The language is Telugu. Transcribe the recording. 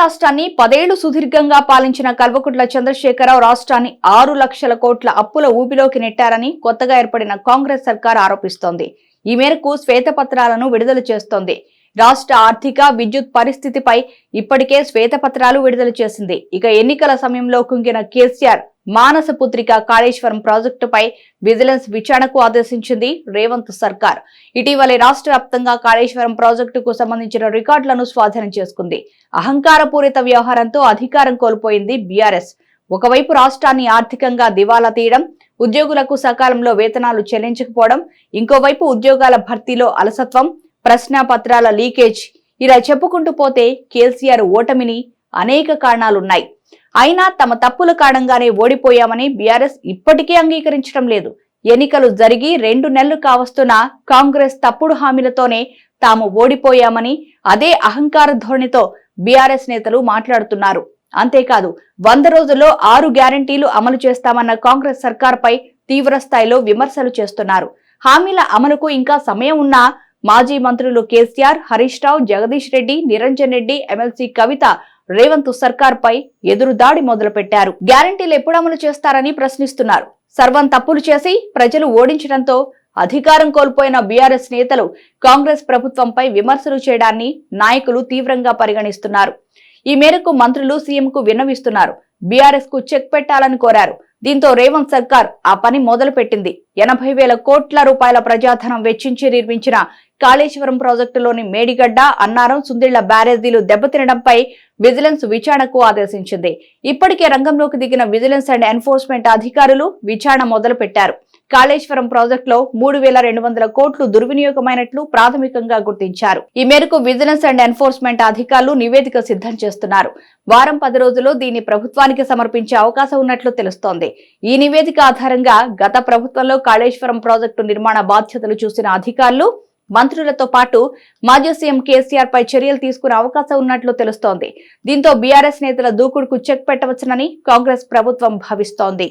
రాష్ట్రాన్ని పదేళ్ళు సుదీర్ఘంగా పాలించిన కల్వకుంట్ల చంద్రశేఖరరావు రాష్ట్రాన్ని ఆరు లక్షల కోట్ల అప్పుల ఊబిలోకి నెట్టారని కొత్తగా ఏర్పడిన కాంగ్రెస్ సర్కార్ ఆరోపిస్తోంది. ఈ మేరకు శ్వేతపత్రాలను విడుదల చేస్తోంది. రాష్ట్ర ఆర్థిక విద్యుత్ పరిస్థితిపై ఇప్పటికే శ్వేతపత్రాలు విడుదల చేసింది. ఇక ఎన్నికల సమయంలో కుంగిన కేసీఆర్ మానస పుత్రిక కాళేశ్వరం ప్రాజెక్టుపై విజిలెన్స్ విచారణకు ఆదేశించింది రేవంత్ సర్కార్. ఇటీవలే రాష్ట్ర వ్యాప్తంగా కాళేశ్వరం ప్రాజెక్టుకు సంబంధించిన రికార్డులను స్వాధీనం చేసుకుంది. అహంకారపూరిత వ్యవహారంతో అధికారం కోల్పోయింది బీఆర్ఎస్. ఒకవైపు రాష్ట్రాన్ని ఆర్థికంగా దివాలా తీయడం ఉద్యోగులకు సకాలంలో వేతనాలు చెల్లించకపోవడం ఇంకోవైపు ఉద్యోగాల భర్తీలో అలసత్వం ప్రశ్నాపత్రాల లీకేజ్. ఇలా చెప్పుకుంటూ పోతే కేసీఆర్ ఓటమిని అనేక కారణాలున్నాయి. అయినా తమ తప్పుల కారణంగానే ఓడిపోయామని బీఆర్ఎస్ ఇప్పటికీ అంగీకరించడం లేదు. ఎన్నికలు జరిగి రెండు నెలలు కావస్తున్న కాంగ్రెస్ తప్పుడు హామీలతోనే తాము ఓడిపోయామని అదే అహంకార ధోరణితో బీఆర్ఎస్ నేతలు మాట్లాడుతున్నారు. అంతేకాదు వంద రోజుల్లో ఆరు గ్యారంటీలు అమలు చేస్తామన్న కాంగ్రెస్ సర్కార్పై తీవ్ర స్థాయిలో విమర్శలు చేస్తున్నారు. హామీల అమలుకు ఇంకా సమయం ఉన్నా మాజీ మంత్రులు కేసీఆర్ హరీష్ రావు జగదీష్ రెడ్డి నిరంజన్ రెడ్డి ఎమ్మెల్సీ కవిత రేవంత్ సర్కార్ పై ఎదురుదాడి మొదలుపెట్టారు. గ్యారంటీలు ఎప్పుడు అమలు చేస్తారని ప్రశ్నిస్తున్నారు. సర్వం తప్పులు చేసి ప్రజలు ఓడించడంతో అధికారం కోల్పోయిన బీఆర్ఎస్ నేతలు కాంగ్రెస్ ప్రభుత్వంపై విమర్శలు చేయడాన్ని నాయకులు తీవ్రంగా పరిగణిస్తున్నారు. ఈ మేరకు మంత్రులు సీఎంకు విన్నవిస్తున్నారు. బీఆర్ఎస్కు చెక్ పెట్టాలని కోరారు. దీంతో రేవంత్ సర్కార్ ఆ పని మొదలుపెట్టింది. ఎనభై వేల కోట్ల రూపాయల ప్రజాధనం వెచ్చించి నిర్మించిన కాళేశ్వరం ప్రాజెక్టులోని మేడిగడ్డ అన్నారం సుందిళ్ళ బ్యారేజీలు దెబ్బతినడంపై విజిలెన్స్ విచారణకు ఆదేశించింది. ఇప్పటికే రంగంలోకి దిగిన విజిలెన్స్ అండ్ ఎన్ఫోర్స్మెంట్ అధికారులు విచారణ మొదలుపెట్టారు. కాళేశ్వరం ప్రాజెక్టులో మూడు వేల రెండు వందల కోట్లు దుర్వినియోగమైనట్లు ప్రాథమికంగా గుర్తించారు. ఈ మేరకు విజిలెన్స్ అండ్ ఎన్ఫోర్స్మెంట్ అధికారులు నివేదిక సిద్ధం చేస్తున్నారు. వారం పది రోజుల్లో దీన్ని ప్రభుత్వానికి సమర్పించే అవకాశం ఉన్నట్లు తెలుస్తోంది. ఈ నివేదిక ఆధారంగా గత ప్రభుత్వంలో కాళేశ్వరం ప్రాజెక్టు నిర్మాణ బాధ్యతలు చూసిన అధికారులు మంత్రులతో పాటు మాజీ సీఎం కేసీఆర్ పై చర్యలు తీసుకునే అవకాశం ఉన్నట్లు తెలుస్తోంది. దీంతో బీఆర్ఎస్ నేతల దూకుడుకు చెక్ పెట్టవచ్చునని కాంగ్రెస్ ప్రభుత్వం భావిస్తోంది.